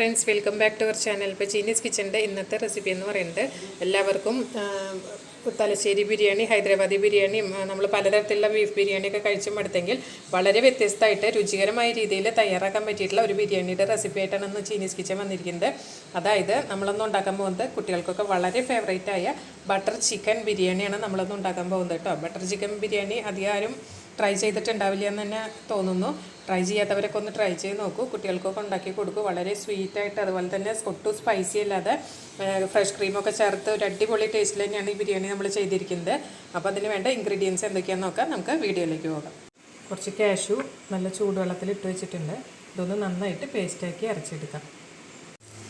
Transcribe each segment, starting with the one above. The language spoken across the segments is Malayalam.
Friends welcome back to our channel. ഇപ്പോൾ ചീനീസ് കിച്ചന്റെ ഇന്നത്തെ റെസിപ്പി എന്ന് പറയുന്നത് എല്ലാവർക്കും തലശ്ശേരി ബിരിയാണി ഹൈദരാബാദി ബിരിയാണിയും നമ്മൾ പലതരത്തിലുള്ള ബീഫ് ബിരിയാണിയൊക്കെ കഴിച്ചു മടുത്തെങ്കിൽ വളരെ വ്യത്യസ്തമായിട്ട് രുചികരമായ രീതിയിൽ തയ്യാറാക്കാൻ പറ്റിയിട്ടുള്ള ഒരു ബിരിയാണിയുടെ റെസിപ്പി ആയിട്ടാണ് ഇന്ന് ചീനീസ് കിച്ചൻ വന്നിരിക്കുന്നത്. അതായത് നമ്മളൊന്നും ഉണ്ടാക്കാൻ പോകുന്നത് കുട്ടികൾക്കൊക്കെ വളരെ ഫേവറേറ്റ് ആയ ബട്ടർ ചിക്കൻ ബിരിയാണിയാണ് നമ്മളൊന്നും ഉണ്ടാക്കാൻ പോകുന്നത് കേട്ടോ. ബട്ടർ ചിക്കൻ ബിരിയാണി അധികം ആരും ട്രൈ ചെയ്തിട്ടുണ്ടാവില്ല എന്ന് തന്നെ തോന്നുന്നു. ട്രൈ ചെയ്യാത്തവരൊക്കെ ഒന്ന് ട്രൈ ചെയ്ത് നോക്കൂ. കുട്ടികൾക്കൊക്കെ ഉണ്ടാക്കി കൊടുക്കൂ. വളരെ സ്വീറ്റായിട്ട് അതുപോലെ തന്നെ ഒട്ടും സ്പൈസി അല്ലാതെ ഫ്രഷ് ക്രീമൊക്കെ ചേർത്ത് ഒരു അടിപൊളി ടേസ്റ്റിൽ തന്നെയാണ് ഈ ബിരിയാണി നമ്മൾ ചെയ്തിരിക്കുന്നത്. അപ്പോൾ അതിന് വേണ്ട ഇൻഗ്രീഡിയൻസ് എന്തൊക്കെയാണെന്ന് നോക്കാം. നമുക്ക് വീഡിയോയിലേക്ക് പോകാം. കുറച്ച് ക്യാഷു നല്ല ചൂടുവെള്ളത്തിൽ ഇട്ട് വെച്ചിട്ടുണ്ട്. ഇതൊന്ന് നന്നായിട്ട് പേസ്റ്റാക്കി അരച്ചെടുക്കാം.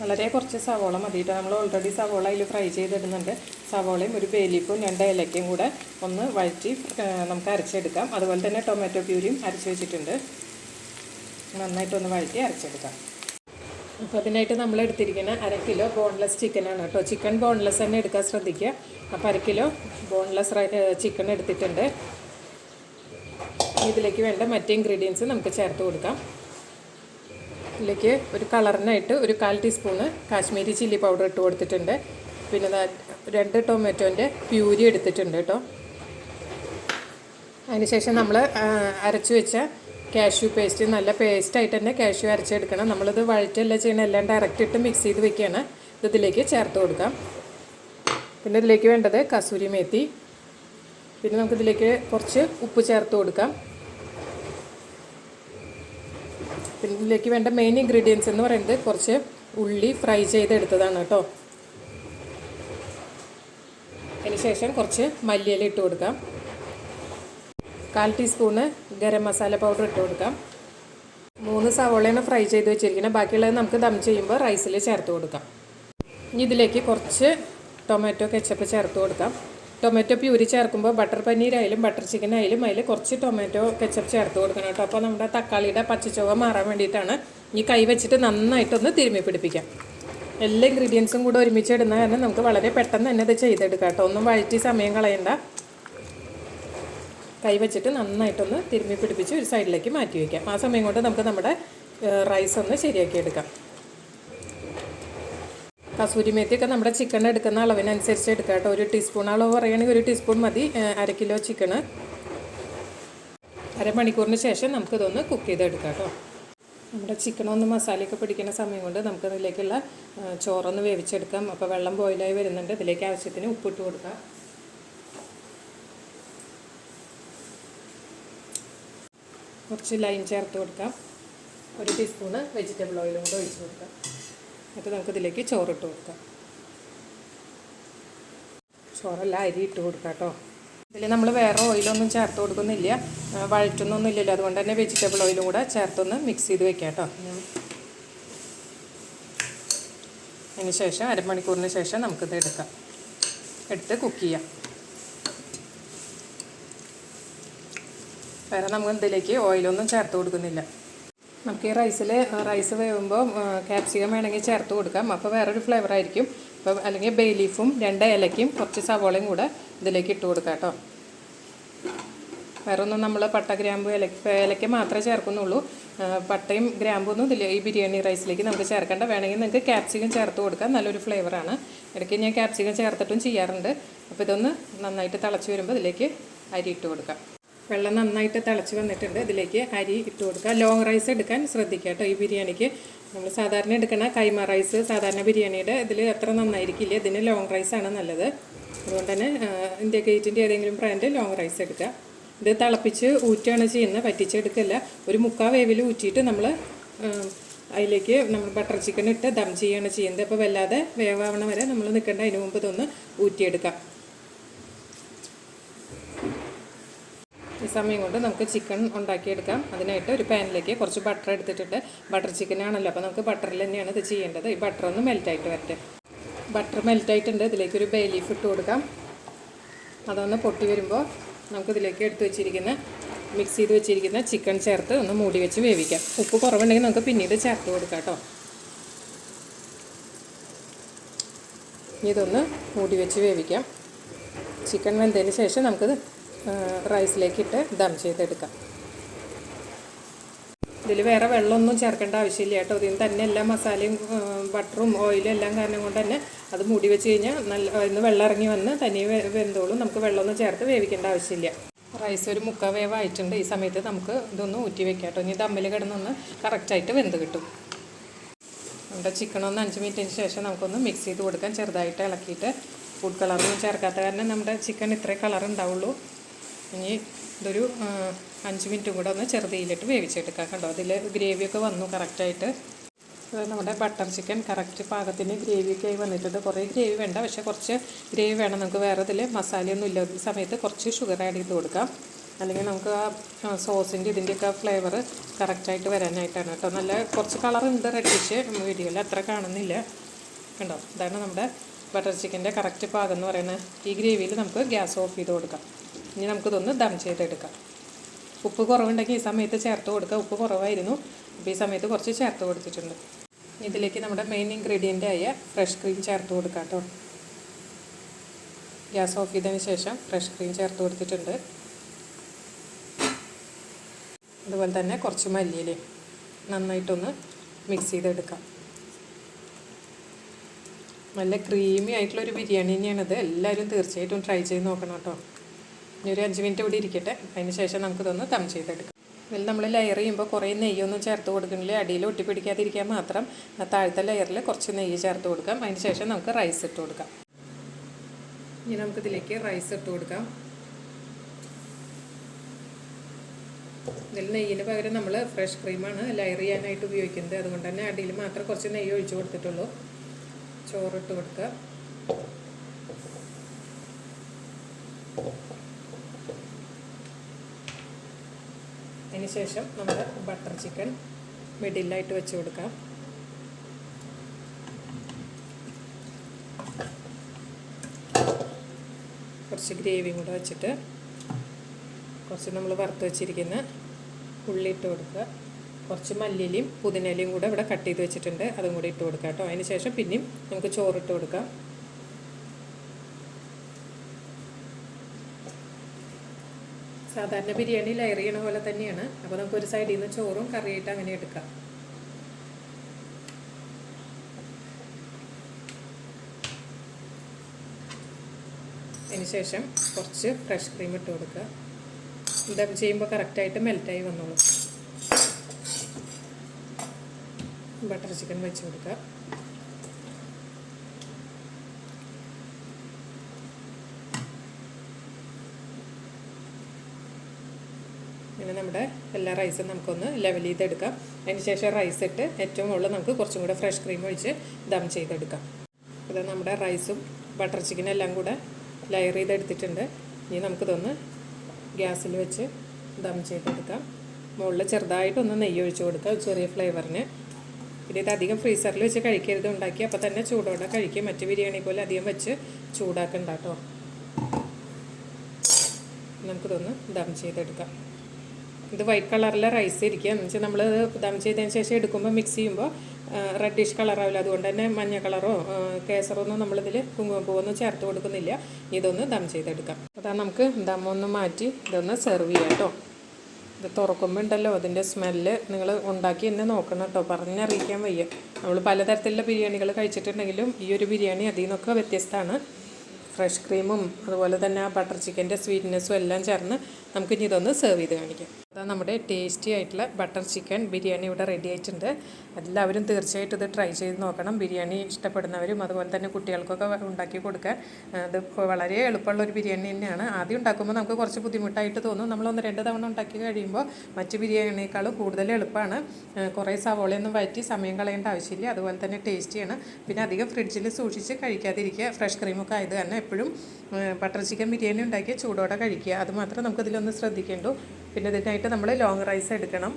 വളരെ കുറച്ച് സവോള മതിയിട്ട് നമ്മൾ ഓൾറെഡി സവോള അതിൽ ഫ്രൈ ചെയ്തിടുന്നുണ്ട്. സവോളയും ഒരു വേലിപ്പും രണ്ട് ഏലക്കയും കൂടെ ഒന്ന് വഴറ്റി നമുക്ക് അരച്ചെടുക്കാം. അതുപോലെ തന്നെ ടൊമാറ്റോ പ്യൂരിയും അരച്ച് വെച്ചിട്ടുണ്ട്. നന്നായിട്ടൊന്ന് വഴറ്റി അരച്ചെടുക്കാം. അപ്പോൾ അതിനായിട്ട് നമ്മൾ എടുത്തിരിക്കുന്ന അര കിലോ ബോൺലെസ് ചിക്കനാണ് കേട്ടോ. ചിക്കൻ ബോൺലെസ് തന്നെ എടുക്കാൻ ശ്രദ്ധിക്കുക. അപ്പോൾ അര കിലോ ബോൺലെസ് ചിക്കൻ എടുത്തിട്ടുണ്ട്. ഇതിലേക്ക് വേണ്ട മറ്റ് ഇൻഗ്രീഡിയൻസ് നമുക്ക് ചേർത്ത് കൊടുക്കാം. ഇതിലേക്ക് ഒരു കളറിനായിട്ട് ഒരു കാൽ ടീസ്പൂണ് കാശ്മീരി ചില്ലി പൗഡർ ഇട്ട് കൊടുത്തിട്ടുണ്ട്. പിന്നെ രണ്ട് ടൊമാറ്റോന്റെ പ്യൂരി എടുത്തിട്ടുണ്ട് കേട്ടോ. അതിനുശേഷം നമ്മൾ അരച്ചു വെച്ച കാഷ്യൂ പേസ്റ്റ് നല്ല പേസ്റ്റായിട്ട് തന്നെ കാഷ്യൂ അരച്ചെടുക്കണം. നമ്മളിത് വഴറ്റല്ല ചെയ്യണം എല്ലാം ഡയറക്റ്റ് ഇട്ട് മിക്സ് ചെയ്ത് വെക്കുകയാണ്. ഇത് ഇതിലേക്ക് ചേർത്ത് കൊടുക്കാം. പിന്നെ ഇതിലേക്ക് വേണ്ടത് കസൂരി മേത്തി. പിന്നെ നമുക്കിതിലേക്ക് കുറച്ച് ഉപ്പ് ചേർത്ത് കൊടുക്കാം. പിന്നെ ഇതിലേക്ക് വേണ്ട മെയിൻ ഇൻഗ്രീഡിയൻസ് എന്ന് പറയുന്നത് കുറച്ച് ഉള്ളി ഫ്രൈ ചെയ്തെടുത്തതാണ് കേട്ടോ. അതിന് ശേഷം കുറച്ച് മല്ലിയില ഇട്ട് കൊടുക്കാം. കാൽ ടീസ്പൂണ് ഗരം മസാല പൗഡർ ഇട്ട് കൊടുക്കാം. മൂന്ന് സവോളയാണ് ഫ്രൈ ചെയ്ത് വെച്ചിരിക്കുന്നത്. ബാക്കിയുള്ളത് നമുക്ക് ദം ചെയ്യുമ്പോൾ റൈസിൽ ചേർത്ത് കൊടുക്കാം. ഇനി ഇതിലേക്ക് കുറച്ച് ടൊമാറ്റോ കെച്ചപ്പ് ചേർത്ത് കൊടുക്കാം. ടൊമാറ്റോ പ്യൂരി ചേർക്കുമ്പോൾ ബട്ടർ പനീരായാലും ബട്ടർ ചിക്കൻ ആയാലും അതിൽ കുറച്ച് ടൊമാറ്റോ കെച്ചപ്പ് ചേർത്ത് കൊടുക്കണം കേട്ടോ. അപ്പോൾ നമ്മുടെ തക്കാളിയുടെ പച്ചച്ചുവ മാറാൻ വേണ്ടിയിട്ടാണ് ഇനി കൈ വെച്ചിട്ട് നന്നായിട്ടൊന്ന് തിരുമ്മി പിടിപ്പിക്കാം. എല്ലാ ഇൻഗ്രീഡിയൻസും കൂടെ ഒരുമിച്ച് ഇടുന്ന കാരണം നമുക്ക് വളരെ പെട്ടെന്ന് തന്നെ ഇത് ചെയ്തെടുക്കാം കേട്ടോ. ഒന്നും വഴറ്റി സമയം കളയണ്ട. കൈ വെച്ചിട്ട് നന്നായിട്ടൊന്ന് തിരുമ്മി പിടിപ്പിച്ച് ഒരു സൈഡിലേക്ക് മാറ്റി വയ്ക്കാം ആ സമയം കൊണ്ട് നമുക്ക് നമ്മുടെ റൈസ് ഒന്ന് ശരിയാക്കി എടുക്കാം. കസൂരി മേത്തിയൊക്കെ നമ്മുടെ ചിക്കൻ എടുക്കുന്ന അളവിനനുസരിച്ച് എടുക്കാം കേട്ടോ. ഒരു ടീസ്പൂൺ അളവ് പറയുകയാണെങ്കിൽ ഒരു ടീസ്പൂൺ മതി. ഏഹ് അര കിലോ ചിക്കന് അരമണിക്കൂറിന് ശേഷം നമുക്കിതൊന്ന് കുക്ക് ചെയ്തെടുക്കാം കേട്ടോ. നമ്മുടെ ചിക്കനൊന്ന് മസാലയൊക്കെ പിടിക്കുന്ന സമയം കൊണ്ട് നമുക്ക് ഇതിലേക്കുള്ള ഏഹ് ചോറൊന്ന് വേവിച്ചെടുക്കാം. അപ്പോൾ വെള്ളം ബോയിലായി വരുന്നുണ്ട്. അതിലേക്ക് ആവശ്യത്തിന് ഉപ്പിട്ട് കൊടുക്കാം. കുറച്ച് ലൈം ചേർത്ത് കൊടുക്കാം. ഒരു ടീസ്പൂണ് വെജിറ്റബിൾ ഓയിലും കൂടെ ഒഴിച്ച് കൊടുക്കാം. എന്നിട്ട് നമുക്കിതിലേക്ക് ചോറിട്ട് കൊടുക്കാം. ചോറല്ല അരി ഇട്ട് കൊടുക്കാം കേട്ടോ. ഇതിൽ നമ്മൾ വേറെ ഓയിലൊന്നും ചേർത്ത് കൊടുക്കുന്നില്ല. ആ, വഴറ്റുന്നൊന്നും ഇല്ലല്ലോ. അതുകൊണ്ട് തന്നെ വെജിറ്റബിൾ ഓയിലും കൂടെ ചേർത്തൊന്ന് മിക്സ് ചെയ്ത് വെക്കാം കേട്ടോ അതിന് ശേഷം അരമണിക്കൂറിന് ശേഷം നമുക്കിത് എടുക്കാം. എടുത്ത് കുക്ക് ചെയ്യാം. വേറെ നമുക്ക് ഇതിലേക്ക് ഓയിലൊന്നും ചേർത്ത് കൊടുക്കുന്നില്ല. നമുക്ക് ഈ റൈസിൽ റൈസ് വേവുമ്പോൾ ക്യാപ്സിക്കം വേണമെങ്കിൽ ചേർത്ത് കൊടുക്കാം. അപ്പോൾ വേറൊരു ഫ്ലേവർ ആയിരിക്കും. അപ്പോൾ അല്ലെങ്കിൽ ബേ ലീഫും രണ്ട് ഏലക്കയും കുറച്ച് സവോളയും കൂടെ ഇതിലേക്ക് ഇട്ട് കൊടുക്കാം കേട്ടോ. വേറെ ഒന്നും നമ്മൾ പട്ട ഗ്രാമ്പു ഏലക്ക ഏലക്ക മാത്രമേ ചേർക്കുന്നുള്ളൂ. പട്ടയും ഗ്രാമ്പൊന്നും ഇതിൽ ഈ ബിരിയാണി റൈസിലേക്ക് നമുക്ക് ചേർക്കേണ്ട. വേണമെങ്കിൽ നിങ്ങൾക്ക് ക്യാപ്സിക്കം ചേർത്ത് കൊടുക്കാം. നല്ലൊരു ഫ്ലേവറാണ് ഇടയ്ക്ക് ഞാൻ ക്യാപ്സിക്കം ചേർത്തിട്ടും ചെയ്യാറുണ്ട്. അപ്പോൾ ഇതൊന്ന് നന്നായിട്ട് തിളച്ച് വരുമ്പോൾ ഇതിലേക്ക് അരി ഇട്ട് കൊടുക്കാം. വെള്ളം നന്നായിട്ട് തിളച്ച് വന്നിട്ടുണ്ട്. ഇതിലേക്ക് അരി ഇട്ട് കൊടുക്കുക ലോങ് റൈസ് എടുക്കാൻ ശ്രദ്ധിക്കുക കേട്ടോ ഈ ബിരിയാണിക്ക്. നമ്മൾ സാധാരണ എടുക്കണ കൈമ റൈസ് സാധാരണ ബിരിയാണിയുടെ ഇതിൽ അത്ര നന്നായിരിക്കില്ല. ഇതിന് ലോങ് റൈസാണ് നല്ലത്. അതുകൊണ്ട് തന്നെ ഇന്ത്യ ഗേറ്റിന്റെ ഏതെങ്കിലും ബ്രാൻഡ് ലോങ് റൈസ് എടുക്കുക. ഇത് തിളപ്പിച്ച് ഊറ്റുകയാണ് ചെയ്യുന്നത്. പറ്റിച്ചെടുക്കല്ല ഒരു മുക്കാ വേവിൽ ഊറ്റിയിട്ട് നമ്മൾ അതിലേക്ക് നമ്മൾ ബട്ടർ ചിക്കൻ ഇട്ട് ദം ചെയ്യുകയാണ് ചെയ്യുന്നത്. അപ്പോൾ വല്ലാതെ വേവാവണ വരെ നമ്മൾ നിൽക്കേണ്ട. അതിന് മുമ്പ് ഇതൊന്ന് ഊറ്റിയെടുക്കാം. ഈ സമയം കൊണ്ട് നമുക്ക് ചിക്കൻ ഉണ്ടാക്കിയെടുക്കാം. അതിനായിട്ട് ഒരു പാനിലേക്ക് കുറച്ച് ബട്ടർ എടുത്തിട്ടുണ്ട് ബട്ടർ ചിക്കൻ ആണല്ലോ. അപ്പോൾ നമുക്ക് ബട്ടറിൽ തന്നെയാണ് ഇത് ചെയ്യേണ്ടത്. ഈ ബട്ടർ ഒന്ന് മെൽറ്റായിട്ട് വരട്ടെ. ബട്ടർ മെൽറ്റായിട്ടുണ്ട് ഇതിലേക്കൊരു ബേ ലീഫ് ഇട്ട് കൊടുക്കാം. അതൊന്ന് പൊട്ടി വരുമ്പോൾ നമുക്കിതിലേക്ക് എടുത്ത് വെച്ചിരിക്കുന്ന മിക്സ് ചെയ്ത് വെച്ചിരിക്കുന്ന ചിക്കൻ ചേർത്ത് ഒന്ന് മൂടി വെച്ച് വേവിക്കാം. ഉപ്പ് കുറവുണ്ടെങ്കിൽ നമുക്ക് പിന്നീട് ചേർത്ത് കൊടുക്കാം കേട്ടോ ഇതൊന്ന് മൂടി വെച്ച് വേവിക്കാം. ചിക്കൻ വെന്തതിന് ശേഷം നമുക്കിത് റൈസിലേക്കിട്ട് ദം ചെയ്തെടുക്കാം. ഇതിൽ വേറെ വെള്ളമൊന്നും ചേർക്കേണ്ട ആവശ്യമില്ല കേട്ടോ. ഇതിന് തന്നെ എല്ലാ മസാലയും ബട്ടറും ഓയിലും എല്ലാം കാരണം കൊണ്ട് തന്നെ അത് മൂടി വെച്ച് കഴിഞ്ഞാൽ നല്ല ഇന്ന് വെള്ളം ഇറങ്ങി വന്ന് തനിയെ വെന്തോളും. നമുക്ക് വെള്ളമൊന്നും ചേർത്ത് വേവിക്കേണ്ട ആവശ്യമില്ല. റൈസ് ഒരു മുക്കാ വേവായിട്ടുണ്ട്. ഈ സമയത്ത് നമുക്ക് ഇതൊന്ന് ഊറ്റി വെക്കാം കേട്ടോ. ഇനി ദമ്മിൽ കിടന്നൊന്ന് കറക്റ്റായിട്ട് വെന്ത് കിട്ടും. നമ്മുടെ ചിക്കൻ ഒന്ന് അഞ്ച് മിനിറ്റിന് ശേഷം നമുക്കൊന്ന് മിക്സ് ചെയ്ത് കൊടുക്കാം. ചെറുതായിട്ട് ഇളക്കിയിട്ട് ഫുഡ് കളറൊന്നും ചേർക്കാത്ത കാരണം നമ്മുടെ ചിക്കൻ ഇത്രേ കളർ ഉണ്ടാവുള്ളൂ. ഇനി ഇതൊരു അഞ്ച് മിനിറ്റും കൂടെ ഒന്ന് ചെറുതീയിലിട്ട് വേവിച്ചെടുക്കാം കണ്ടോ? അതിൽ ഗ്രേവിയൊക്കെ വന്നു കറക്റ്റായിട്ട്. നമ്മുടെ ബട്ടർ ചിക്കൻ കറക്റ്റ് പാകത്തിന് ഗ്രേവിയൊക്കെ ആയി വന്നിട്ടുണ്ട് കുറേ ഗ്രേവി വേണ്ട പക്ഷേ കുറച്ച് ഗ്രേവി വേണം. നമുക്ക് വേറെ ഇതിൽ മസാലയൊന്നും ഇല്ലാത്ത സമയത്ത് കുറച്ച് ഷുഗർ ആഡ് ചെയ്ത് കൊടുക്കാം. അല്ലെങ്കിൽ നമുക്ക് ആ സോസിന്റെ ഇതിന്റെയൊക്കെ ഫ്ലേവർ കറക്റ്റായിട്ട് വരാനായിട്ടാണ് കേട്ടോ. നല്ല കുറച്ച് കളറുണ്ട് റെഡിഷ് വീഡിയോയിൽ അത്ര കാണുന്നില്ല. കണ്ടോ? ഇതാണ് നമ്മുടെ ബട്ടർ ചിക്കന്റെ കറക്റ്റ് പാകം എന്ന് പറയുന്നത്. ഈ ഗ്രേവിയിൽ നമുക്ക് ഗ്യാസ് ഓഫ് ചെയ്ത് കൊടുക്കാം. ഇനി നമുക്കിതൊന്ന് ദം ചെയ്തെടുക്കാം. ഉപ്പ് കുറവുണ്ടെങ്കിൽ ഈ സമയത്ത് ചേർത്ത് കൊടുക്കുക. ഉപ്പ് കുറവായിരുന്നു. അപ്പോൾ ഈ സമയത്ത് കുറച്ച് ചേർത്ത് കൊടുത്തിട്ടുണ്ട്. ഇതിലേക്ക് നമ്മുടെ മെയിൻ ഇൻഗ്രീഡിയന്റ് ആയ ഫ്രഷ് ക്രീം ചേർത്ത് കൊടുക്കാം കേട്ടോ. ഗ്യാസ് ഓഫ് ചെയ്തതിന് ശേഷം ഫ്രഷ് ക്രീം ചേർത്ത് കൊടുത്തിട്ടുണ്ട്. അതുപോലെ തന്നെ കുറച്ച് മല്ലിയിലേ നന്നായിട്ടൊന്ന് മിക്സ് ചെയ്തെടുക്കാം. നല്ല ക്രീമി ആയിട്ടുള്ളൊരു ബിരിയാണി തന്നെയാണിത്. എല്ലാവരും തീർച്ചയായിട്ടും ട്രൈ ചെയ്ത് നോക്കണം കേട്ടോ. ഇനി ഒരു അഞ്ച് മിനിറ്റ് ഇവിടെ ഇരിക്കട്ടെ. അതിന് ശേഷം നമുക്കിതൊന്ന് തം ചെയ്തെടുക്കാം. ഇതിൽ നമ്മൾ ലെയർ ചെയ്യുമ്പോൾ കുറേ നെയ്യൊന്നും ചേർത്ത് കൊടുക്കണില്ല അടിയിൽ ഒട്ടിപ്പിടിക്കാതിരിക്കാൻ മാത്രം താഴത്തെ ലെയറിൽ കുറച്ച് നെയ്യ് ചേർത്ത് കൊടുക്കാം. അതിന് ശേഷം നമുക്ക് റൈസ് ഇട്ട് കൊടുക്കാം. ഇനി നമുക്കിതിലേക്ക് റൈസ് ഇട്ട് കൊടുക്കാം. ഇതിൽ നെയ്യിന് പകരം നമ്മൾ ഫ്രഷ് ക്രീമാണ് ലെയർ ചെയ്യാനായിട്ട് ഉപയോഗിക്കുന്നത്. അതുകൊണ്ട് തന്നെ അടിയിൽ മാത്രം കുറച്ച് നെയ്യ് ഒഴിച്ചു കൊടുത്തിട്ടുള്ളൂ. ചോറിട്ട് കൊടുക്കുക. അതിന് ശേഷം നമ്മൾ ബട്ടർ ചിക്കൻ മിഡിലായിട്ട് വെച്ച് കൊടുക്കാം. കുറച്ച് ഗ്രേവിയും കൂടെ വെച്ചിട്ട് കുറച്ച് നമ്മൾ വറുത്ത് വെച്ചിരിക്കുന്ന ഉള്ളി ഇട്ട് കൊടുക്കുക. കുറച്ച് മല്ലിയിലും പുതിനയിലയും കൂടെ ഇവിടെ കട്ട് ചെയ്ത് വെച്ചിട്ടുണ്ട്. അതും കൂടി ഇട്ട് കൊടുക്കാം കേട്ടോ. അതിന് ശേഷം പിന്നെയും നമുക്ക് ചോറിട്ട് കൊടുക്കാം. സാധാരണ ബിരിയാണി ലെയർ ചെയ്യണ പോലെ തന്നെയാണ്. അപ്പോൾ നമുക്ക് ഒരു സൈഡിൽ നിന്ന് ചോറും കറിയായിട്ട് അങ്ങനെ എടുക്കാം. അതിന് ശേഷം കുറച്ച് ഫ്രഷ് ക്രീം ഇട്ട് കൊടുക്കുക. എന്താ ചെയ്യുമ്പോൾ കറക്റ്റായിട്ട് മെൽറ്റായി വന്നോളൂ. ബട്ടർ ചിക്കൻ വെച്ച് കൊടുക്കുക പിന്നെ നമ്മുടെ എല്ലാ റൈസും നമുക്കൊന്ന് ലെവൽ ചെയ്തെടുക്കാം. അതിന് ശേഷം റൈസ് ഇട്ട് ഏറ്റവും മുകളിൽ നമുക്ക് കുറച്ചും കൂടെ ഫ്രഷ് ക്രീം ഒഴിച്ച് ദം ചെയ്തെടുക്കാം. ഇത് നമ്മുടെ റൈസും ബട്ടർ ചിക്കനും എല്ലാം കൂടെ ലെയർ ചെയ്തെടുത്തിട്ടുണ്ട്. ഇനി നമുക്കിതൊന്ന് ഗ്യാസിൽ വെച്ച് ദം ചെയ്തെടുക്കാം. മുകളിൽ ചെറുതായിട്ടൊന്ന് നെയ്യ് ഒഴിച്ച് കൊടുക്കുക ചെറിയ ഫ്ലേവറിന് പിന്നെ ഇത് അധികം ഫ്രീസറിൽ വെച്ച് കഴിക്കരുത് ഉണ്ടാക്കി അപ്പോൾ തന്നെ ചൂടോടെ കഴിക്കുക മറ്റ് ബിരിയാണി പോലെ അധികം വെച്ച് ചൂടാക്കണ്ട കേട്ടോ നമുക്കിതൊന്ന് ദം ചെയ്തെടുക്കാം. ഇത് വൈറ്റ് കളറിലെ റൈസ് ഇരിക്കുക എന്ന് വെച്ചാൽ നമ്മൾ ദം ചെയ്തതിന് ശേഷം എടുക്കുമ്പോൾ മിക്സ് ചെയ്യുമ്പോൾ റെഡിഷ് കളറാവില്ല അതുകൊണ്ട് തന്നെ മഞ്ഞ കളറോ കേസറോ ഒന്നും നമ്മളിതിൽ കുങ്കുമപ്പൂവൊന്നും ചേർത്ത് കൊടുക്കുന്നില്ല. ഇതൊന്ന് ദം ചെയ്തെടുക്കാം. അതാ നമുക്ക് ദം ഒന്ന് മാറ്റി ഇതൊന്ന് സെർവ് ചെയ്യാം കേട്ടോ ഇത് തുറക്കുമ്പോൾ ഉണ്ടല്ലോ അതിന്റെ സ്മെല്ല് നിങ്ങൾ ഉണ്ടാക്കി എന്നെ നോക്കണം കേട്ടോ പറഞ്ഞറിയിക്കാൻ വയ്യ. നമ്മൾ പലതരത്തിലുള്ള ബിരിയാണികൾ കഴിച്ചിട്ടുണ്ടെങ്കിലും ഈ ഒരു ബിരിയാണി അതിൽ നിന്നൊക്കെ വ്യത്യസ്തമാണ്. ഫ്രഷ് ക്രീമും അതുപോലെ തന്നെ ആ ബട്ടർ ചിക്കന്റെ സ്വീറ്റ്നെസ്സും എല്ലാം ചേർന്ന് നമുക്കിനി ഇതൊന്ന് സെർവ് ചെയ്ത് കാണിക്കാം. അതാ നമ്മുടെ ടേസ്റ്റി ആയിട്ടുള്ള ബട്ടർ ചിക്കൻ ബിരിയാണി ഇവിടെ റെഡി ആയിട്ടുണ്ട്. എല്ലാവരും തീർച്ചയായിട്ടും ഇത് ട്രൈ ചെയ്ത് നോക്കണം. ബിരിയാണി ഇഷ്ടപ്പെടുന്നവരും അതുപോലെ തന്നെ കുട്ടികൾക്കൊക്കെ ഉണ്ടാക്കി കൊടുക്കാൻ. ഇത് വളരെ എളുപ്പമുള്ള ഒരു ബിരിയാണി തന്നെയാണ്. ആദ്യം ഉണ്ടാക്കുമ്പോൾ നമുക്ക് കുറച്ച് ബുദ്ധിമുട്ടായിട്ട് തോന്നും. നമ്മൾ ഒന്ന് രണ്ട് തവണ ഉണ്ടാക്കി കഴിയുമ്പോൾ മറ്റ് ബിരിയാണിയേക്കാളും കൂടുതൽ എളുപ്പമാണ്. കുറേ സവോളയൊന്നും വഴറ്റി സമയം കളയേണ്ട ആവശ്യമില്ല. അതുപോലെ തന്നെ ടേസ്റ്റിയാണ് പിന്നെ അധികം ഫ്രിഡ്ജിൽ സൂക്ഷിച്ച് കഴിക്കാതിരിക്കുക. ഫ്രഷ് ക്രീമൊക്കെ ആയത് തന്നെ എപ്പോഴും ബട്ടർ ചിക്കൻ ബിരിയാണി ഉണ്ടാക്കി ചൂടോടെ കഴിക്കുക. അത് മാത്രം നമുക്കിതിലൊന്ന് ശ്രദ്ധിക്കേണ്ടു. പിന്നെ ഇതിനായിട്ട് നമ്മൾ ലോങ് റൈസ് എടുക്കണം.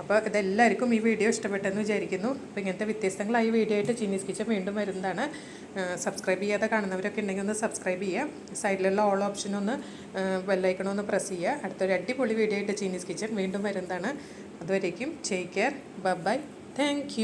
അപ്പോൾ ഇതെല്ലാവർക്കും ഈ വീഡിയോ ഇഷ്ടപ്പെട്ടെന്ന് വിചാരിക്കുന്നു. അപ്പോൾ ഇങ്ങനത്തെ വ്യത്യസ്തങ്ങളായ വീഡിയോ ആയിട്ട് ചീനീസ് കിച്ചൻ വീണ്ടും വരുന്നതാണ്. സബ്സ്ക്രൈബ് ചെയ്യാതെ കാണുന്നവരൊക്കെ ഉണ്ടെങ്കിൽ ഒന്ന് സബ്സ്ക്രൈബ് ചെയ്യുക. സൈഡിലുള്ള ഓൾ ഓപ്ഷൻ ഒന്ന് പ്രസ് ചെയ്യുക. അടുത്തൊരു അടിപൊളി വീഡിയോ ആയിട്ട് ചീനീസ് കിച്ചൻ വീണ്ടും വരുന്നതാണ്. അതുവരേക്കും ടേക്ക് കെയർ ബൈ താങ്ക്